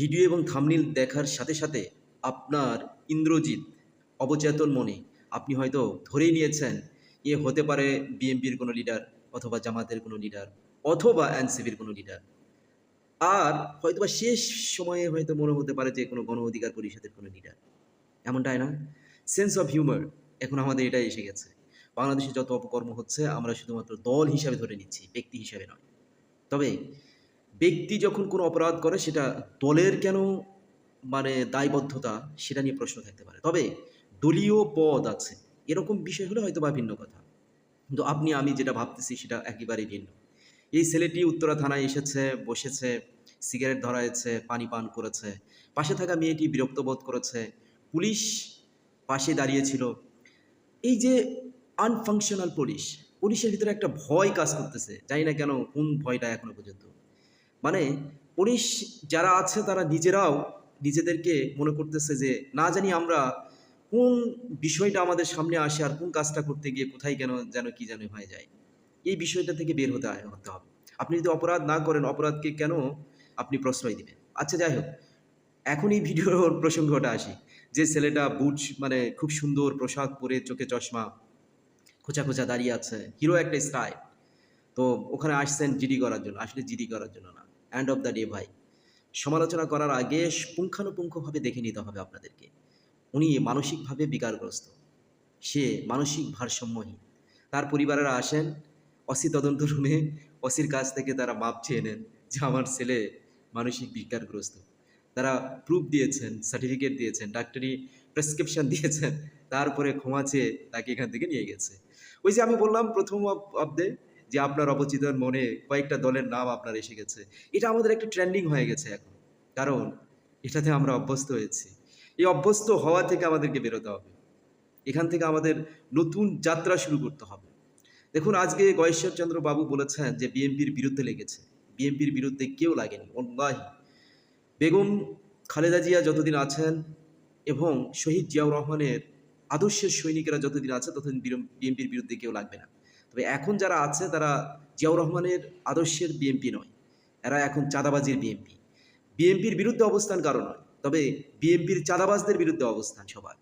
Video এবং থামনিল দেখার সাথে সাথে আপনার ইন্দ্রজিৎ অবচেতন মনে, আপনি হয়তো ধরেই নিয়েছেন, এ হতে পারে বিএনপির কোনো লিডার অথবা জামাতের কোনো লিডার অথবা এনসিপির কোনো লিডার আর হয়তোবা শেষ সময়ে হয়তো মনে হতে পারে যে কোনো গণ অধিকার পরিষদের কোনো লিডার এমনটাই না। সেন্স অফ হিউমার এখন আমাদের এটাই এসে গেছে। বাংলাদেশে যত অপকর্ম হচ্ছে, আমরা শুধুমাত্র দল হিসাবে ধরে নিচ্ছি, ব্যক্তি হিসাবে নয়। তবে ব্যক্তি যখন কোনো অপরাধ করে, সেটা দলের কেন মানে দায়বদ্ধতা, সেটা নিয়ে প্রশ্ন থাকতে পারে। তবে দলীয় পদ আছে। এরকম বিষয় হলে হয়তো বা ভিন্ন কথা। কিন্তু আপনি, আমি যেটা ভাবতেছি, সেটা একেবারেই ভিন্ন। এই ছেলেটি উত্তরা থানায় এসেছে, বসেছে, সিগারেট ধরাইছে, পানি পান করেছে। পাশে থাকা মেয়েটি বিরক্ত বোধ করেছে। পুলিশ পাশে দাঁড়িয়েছিল এই যে আনফাংশনাল পুলিশ পুলিশের ভিতরে একটা ভয় কাজ করতেছে। জানি না কেন, কোন ভয়টা এখনও পর্যন্ত? মানে পুলিশ যারা আছে তারা নিজেরাও নিজেদেরকে মনে করতেছে যে না জানি আমরা কোন বিষয়টা আমাদের সামনে আসে আর কোন কাজটা করতে গিয়ে কোথায় কেন যেন কি যেন হয়ে যায়। এই বিষয়টা থেকে বের হতে হতে হবে। আপনি যদি অপরাধ না করেন, অপরাধকে কেন আপনি প্রশ্রয় দিবেন? আচ্ছা যাই হোক। এখন এই ভিডিওর প্রসঙ্গটা আসি। যে ছেলেটা বুট মানে খুব সুন্দর পোশাক পরে চোখে চশমা, খোঁচা খোঁচা দাঁড়িয়ে আছে হিরো একটা স্টাইল তো ওখানে আসছেন জিডি করার জন্য, আসলে জিডি করার জন্য না। এন্ড অফ দ্য ডে ভাই। সমালোচনা করার আগে পুঙ্খানুপুঙ্খভাবে দেখে নিতে হবে আপনাদেরকে। উনি মানসিকভাবে বিকারগ্রস্ত। সে মানসিক ভারসাম্যহীন। তার পরিবারেরা আসেন, অসি তদন্ত রুমে, অসির কাছ থেকে তারা মাপ চেয়ে নেন যে আমার ছেলে মানসিক বিকারগ্রস্ত। তারা প্রুফ দিয়েছেন সার্টিফিকেট দিয়েছেন, ডাক্তারি প্রেসক্রিপশন দিয়েছেন, তারপরে ক্ষমা চেয়ে তাকে এখান থেকে নিয়ে গেছে। ওই যে আমি বললাম প্রথম অব- অব্দে যে আপনার অবচিতন মনে কয়েকটা দলের নাম আপনার এসে গেছে। এটা আমাদের একটা ট্রেন্ডিং হয়ে গেছে এখন। কারণ এটাতে আমরা অভ্যস্ত হয়েছি। এই অভ্যস্ত হওয়া থেকে আমাদেরকে বেরোতে হবে। এখান থেকে আমাদের নতুন যাত্রা শুরু করতে হবে। দেখুন, আজকে গয়েশ্বরচন্দ্র বাবু বলেছেন যে বিএনপির বিরুদ্ধে লেগেছে। বিএনপির বিরুদ্ধে কেউ লাগেনি অন্যায় বেগম খালেদা জিয়া যতদিন আছেন এবং শহীদ জিয়াউর রহমানের আদর্শের সৈনিকেরা যতদিন আছে, ততদিন বিএনপির বিরুদ্ধে কেউ লাগবে না। তবে এখন যারা আছে, তারা জিয়াউর রহমানের আদর্শের বিএনপি নয়। এরা এখন চাঁদাবাজির বিএমপি। বিএনপির বিরুদ্ধে অবস্থান কারও নয়, তবে বিএনপির চাঁদাবাজদের বিরুদ্ধে অবস্থান সবার।